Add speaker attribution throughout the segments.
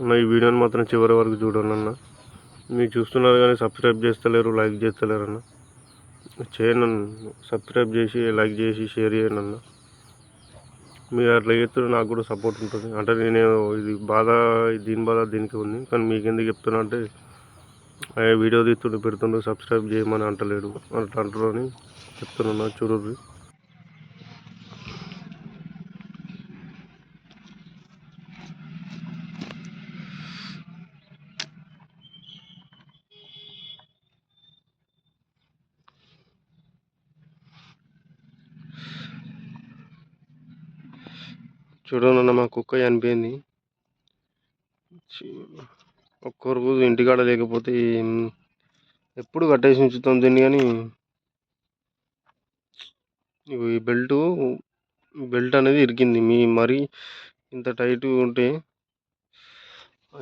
Speaker 1: అన్న ఈ వీడియోని మాత్రం చివరి వరకు చూడండి అన్న. మీరు చూస్తున్నారు కానీ సబ్స్క్రైబ్ చేస్తలేరు లైక్ చేస్తలేరు అన్న. చేయండి సబ్స్క్రైబ్ చేసి లైక్ చేసి షేర్ చేయండి అన్న. మీరు అట్లా చేస్తే నాకు కూడా సపోర్ట్ ఉంటుంది. అంటే నేను ఇది బాధ దీని బాధ దీనికి ఉంది. కానీ మీకు ఎందుకు చెప్తున్నా అంటే ఆ వీడియో తీస్తుండే పెడుతుండ్రు సబ్స్క్రైబ్ చేయమని అంటలేడు. అట్లా అంటారు అని చెప్తున్నా చూడరు చూడండి మా కుక్క చనిపోయింది. చి- ఒక్క రోజు ఇంటికాడ లేకపోతే ఎప్పుడు కట్టేసి ఉంచుతాం దీన్ని కానీ. ఇగో ఈ బెల్ట్ బెల్ట్ అనేది ఇరికింది. మీ మరి ఇంత టైట్ ఉంటే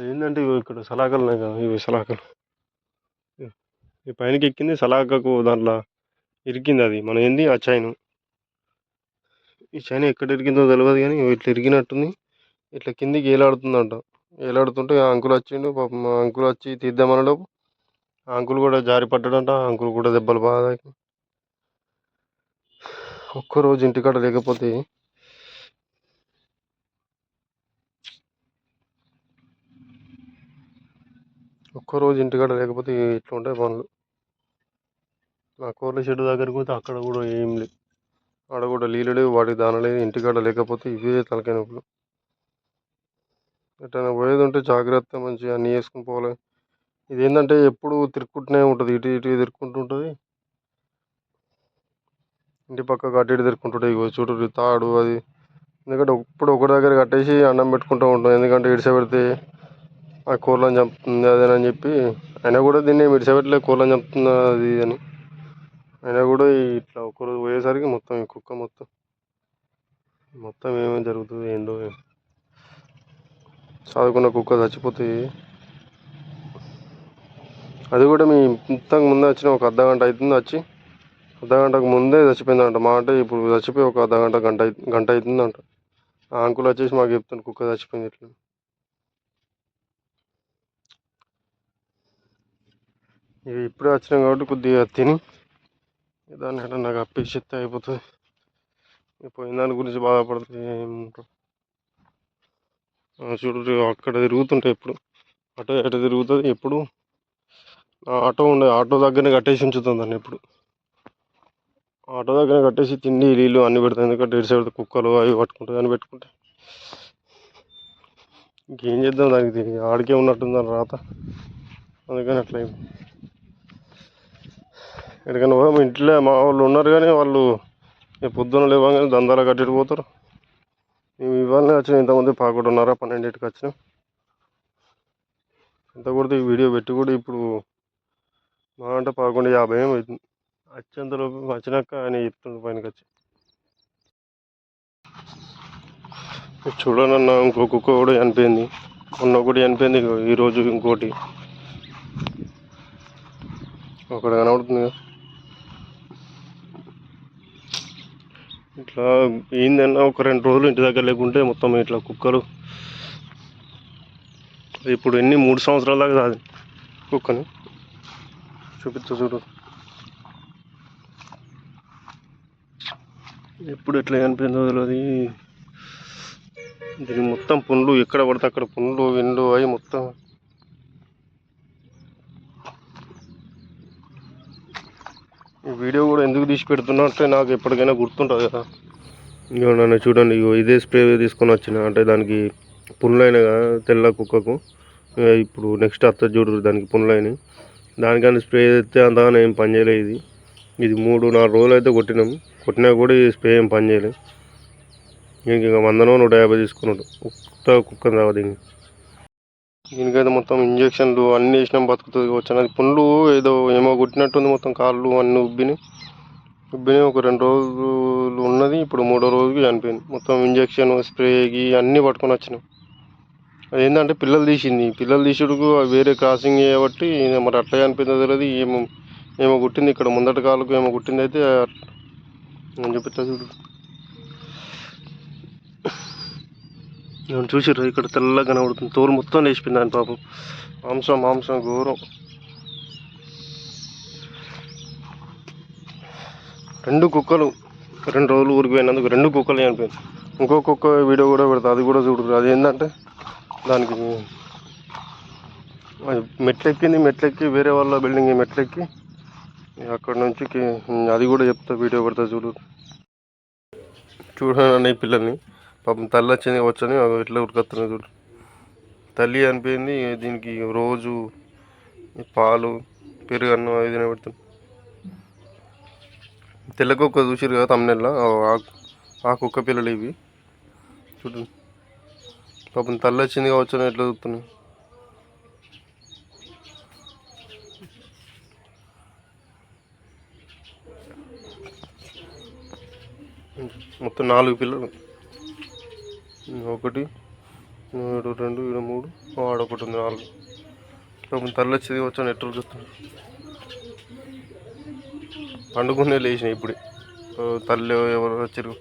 Speaker 1: ఏంటంటే ఇగో ఇక్కడ సలాకలు ఉన్నాయి కదా ఇవి సలాకలు. ఈ పైనకి ఎక్కింది సలాకకు దాంట్లో ఇరికింది అది. మన ఏంది? ఆ చైను. ఈ చైన్ ఎక్కడ ఇరిగిందో తెలియదు కానీ ఇట్లా ఇరిగినట్టుంది. ఇట్లా కిందికి ఏలాడుతుందంట. ఏలాడుతుంటే ఆ అంకుల్ వచ్చిండు పాపం ఆ అంకుల్ వచ్చి తీద్దామనడం. ఆ అంకుల్ కూడా జారి పడ్డాడంట అంకుల్ కూడా దెబ్బలు బాగా ఒక్కరోజు ఇంటికాడ లేకపోతే ఒక్కరోజు ఇంటికాడ లేకపోతే ఇట్లా ఉంటాయి పనులు. నా కోర్ల షెడ్ దగ్గరికి పోతే అక్కడ కూడా ఏం లేదు ఆడ కూడా నీళ్ళు లేవు వాటికి దాన లేదు ఇంటికాడ లేకపోతే ఇవే తలకాయ నొప్పులు. ఎట్లా పోయేది ఉంటే జాగ్రత్త మంచిగా అన్నీ వేసుకుని పోవాలి. ఇది ఏంటంటే ఎప్పుడు తిరుక్కుంటూనే ఉంటుంది ఇటు ఇటు తిరుక్కుంటూ ఉంటుంది ఇంటి పక్క అటు ఇటు తిరుక్కుంటుంటాయి చూడు తాడు అది. ఎందుకంటే ఇప్పుడు ఒకటి దగ్గర కట్టేసి అన్నం పెట్టుకుంటూ ఉంటాం ఎందుకంటే ఇడిసెపెడితే ఆ కోళ్ళని చంపుతుంది అదేనని చెప్పి అయినా కూడా దీన్ని విడిచిపెట్టలే కోళ్ళని చంపుతుంది అది అని. అయినా కూడా ఇట్లా ఒకరోజు పోయేసరికి మొత్తం ఈ కుక్క మొత్తం మొత్తం ఏమేమి జరుగుతుంది ఏంటో చదువుకున్న కుక్క చచ్చిపోతుంది. అది కూడా మీ ఇంతకు ముందే వచ్చిన ఒక అర్ధ గంట అవుతుంది వచ్చి అర్ధ గంటకు ముందే చచ్చిపోయిందంట. మా అంటే ఇప్పుడు చచ్చిపోయి ఒక అర్ధ గంట గంట గంట అవుతుందంట ఆ అంకుల్ వచ్చేసి మాకు చెప్తాను కుక్క చచ్చిపోయింది ఇట్లా ఇవి ఇప్పుడే వచ్చినాం కాబట్టి కొద్దిగా తిని దాన్ని ఎట్లా నాకు అప్పేసిస్తే అయిపోతుంది. పోయిన దాని గురించి బాధపడుతుంది ఏముంటుంది చూడు అక్కడ తిరుగుతుంటాయి ఎప్పుడు? అటు ఎటు తిరుగుతుంది? ఎప్పుడు? ఆటో ఉండే ఆటో దగ్గరనే కట్టేసి ఉంచుతుంది దాన్ని ఎప్పుడు? ఆటో దగ్గర కట్టేసి తిండి నీళ్ళు అన్ని పెడతాయి ఎందుకంటే ఇటు సైడ్ కుక్కలు అవి పట్టుకుంటుంది అని పెట్టుకుంటే. ఇంకేం చేద్దాం దానికి? ఇది ఆడికే ఉన్నట్టుంది దాని రాత. అందుకని అట్లా ఎక్కడికైనా పోదాం ఇంట్లో మా వాళ్ళు ఉన్నారు కానీ వాళ్ళు పొద్దున లేవగానే దందాలు కట్టేటి పోతారు. మేము ఇవాళనే వచ్చిన. ఇంతమంది పదకొండున్నర పన్నెండింటికి వచ్చినాం. ఇంత కూడా ఈ వీడియో పెట్టి కూడా ఇప్పుడు మా అంటే పదకొండు యాభై ఏమో అవుతుంది వచ్చేంతలోపు వచ్చినాక ఆయన చెప్తుండు పైనకి వచ్చి. ఇది చూడనన్న ఇంకో కుక్క కూడా చనిపోయింది. మొన్న ఒకటి చనిపోయింది ఈరోజు ఇంకోటి. ఒకటి కనబడుతుంది కదా. ఇట్లా ఏందన్నా ఒక రెండు రోజులు ఇంటి దగ్గర లేకుంటే మొత్తం ఇట్లా కుక్కలు. ఇప్పుడు ఎన్ని? మూడు సంవత్సరాల దాకా కాదు. కుక్కని. చూపిస్తా చూడు. ఎప్పుడు ఎట్లా చనిపోయిందో తెలియదు దీనికి మొత్తం పుండ్లు ఎక్కడ పడితే అక్కడ పుండ్లు విండ్లు అవి మొత్తం ఈ వీడియో కూడా ఎందుకు తీసి పెడుతున్నట్టే నాకు ఎప్పటికైనా గుర్తుంటుంది కదా. ఇగో నన్ను చూడండి ఇగో ఇదే స్ప్రే తీసుకొని వచ్చిన అంటే దానికి పుండ్లైన తెల్ల కుక్కకు. ఇప్పుడు నెక్స్ట్ అత్త చూడరు దానికి పుండ్లైనవి దానికన్నా స్ప్రే చేస్తే అంతగానే ఏం పని చేయలేదు ఇది. ఇది మూడు నాలుగు రోజులు అయితే కొట్టినాం. కొట్టినా కూడా ఈ స్ప్రే ఏం పని చేయలేదు దీనికి వందనో నూట యాభై తీసుకున్నాడు. కుక్క కుక్క రావు దీనికి దీనికైతే మొత్తం ఇంజక్షన్లు అన్నీ వేసినాం బతుకుతుంది వచ్చినది పుండ్లు ఏదో ఏమో కొట్టినట్టుంది మొత్తం కాళ్ళు అన్నీ ఉబ్బినాయి. ఉబ్బినాయి ఒక రెండు రోజులు ఉన్నది ఇప్పుడు మూడో రోజుకి చనిపోయింది. మొత్తం ఇంజక్షన్ స్ప్రేకి అన్నీ పట్టుకొని వచ్చినాం. అదేంటంటే పిల్లలు తీసింది. పిల్లలు తీసుడుకు వేరే క్రాసింగ్ చేయబట్టి మరి అట్లా చనిపోయింది తెలియదు ఏమో ఏమో కుట్టింది ఇక్కడ ముందట కాళ్ళకు ఏమో కుట్టింది అయితే నేను చూపిస్తా నేను చూసిర్రు ఇక్కడ తెల్లగా కనబడుతుంది తోలు మొత్తం లేచిపోయింది దాని పాపం మాంసం మాంసం ఘోరం. రెండు కుక్కలు రెండు రోజులు ఊరికి పోయినందుకు రెండు కుక్కలు చనిపోయింది ఇంకో కుక్క వీడియో కూడా పెడతా అది కూడా చూడరు. అది ఏంటంటే దానికి అది మెట్లెక్కింది మెట్లెక్కి వేరే వాళ్ళ బిల్డింగ్ మెట్లెక్కి అక్కడ నుంచి అది కూడా చెప్తా వీడియో పెడతా చూడు. చూడండి పిల్లల్ని పాపం తల్లి వచ్చింది వచ్చని ఎట్లా ఉరికొస్తున్నాయి చూడు. తల్లి అనిపోయింది దీనికి రోజు పాలు పెరుగు అన్నం అది తినబెడుతుంది తెల్ల కుక్క చూసిరు కదా తమ్నెల్లా ఆ కుక్క పిల్లలు ఇవి. చూడు. పాపం తల్లి వచ్చింది కావచ్చు అని ఎట్లా చూస్తున్నాయి మొత్తం నాలుగు పిల్లలు. ఒకటి ఏడు రెండు ఏడు మూడు. ఆడొకటి ఉంది నాలుగు. పాపం తల్లి వచ్చేది వచ్చాను ఎట్లా చూస్తాను పండుకునే లేచినాయి ఇప్పుడే. తల్లి ఎవరు వచ్చారు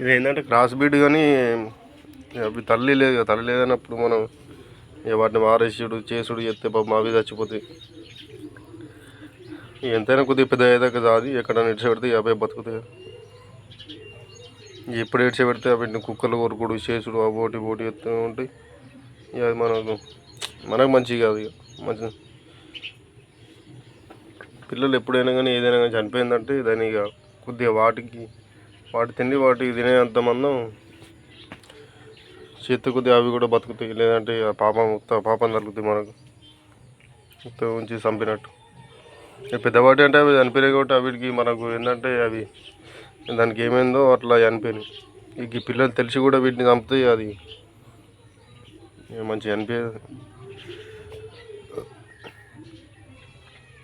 Speaker 1: ఇది ఏంటంటే క్రాస్ బీడ్ కానీ అవి తల్లి లేదు కదా, తల్లి లేదన్నప్పుడు మనం ఇక వాటిని మారేసుడు చేసుడు చేస్తే పాపం అవి చచ్చిపోతాయి ఎంతైనా కొద్దిగా పెద్ద అయ్యేదాకా అది ఎక్కడైనా నిడిచి పెడితే అవే బతుకుతాయి. ఎప్పుడు ఏడ్చి పెడితే వీటిని కుక్కలు కొరుకుడు చేసుడు ఆ ఓటి ఓటి ఎత్తూ ఉంటాయి ఇక అది మనకు మనకు మంచిది కాదు ఇక. మంచి పిల్లలు ఎప్పుడైనా కానీ ఏదైనా కానీ చనిపోయిందంటే దాన్ని ఇక కొద్దిగా వాటికి వాటి తిండి వాటికి తినేంత మందం చేతి కొద్దిగా అవి కూడా బతుకుతాయి. లేదంటే పాపం పాపం తగ్గుతాయి మనకు. మొత్తం ఉంచి చంపినట్టు. పెద్దవాటి అంటే అవి చనిపోయినాయి కాబట్టి వీటికి మనకు ఏంటంటే అవి దానికి ఏమైందో అట్లా చనిపోయినాయి. ఇక ఈ పిల్లలు తెలిసి కూడా వీటిని చంపుతాయి అది. ఇక మంచిగా అనిపించదు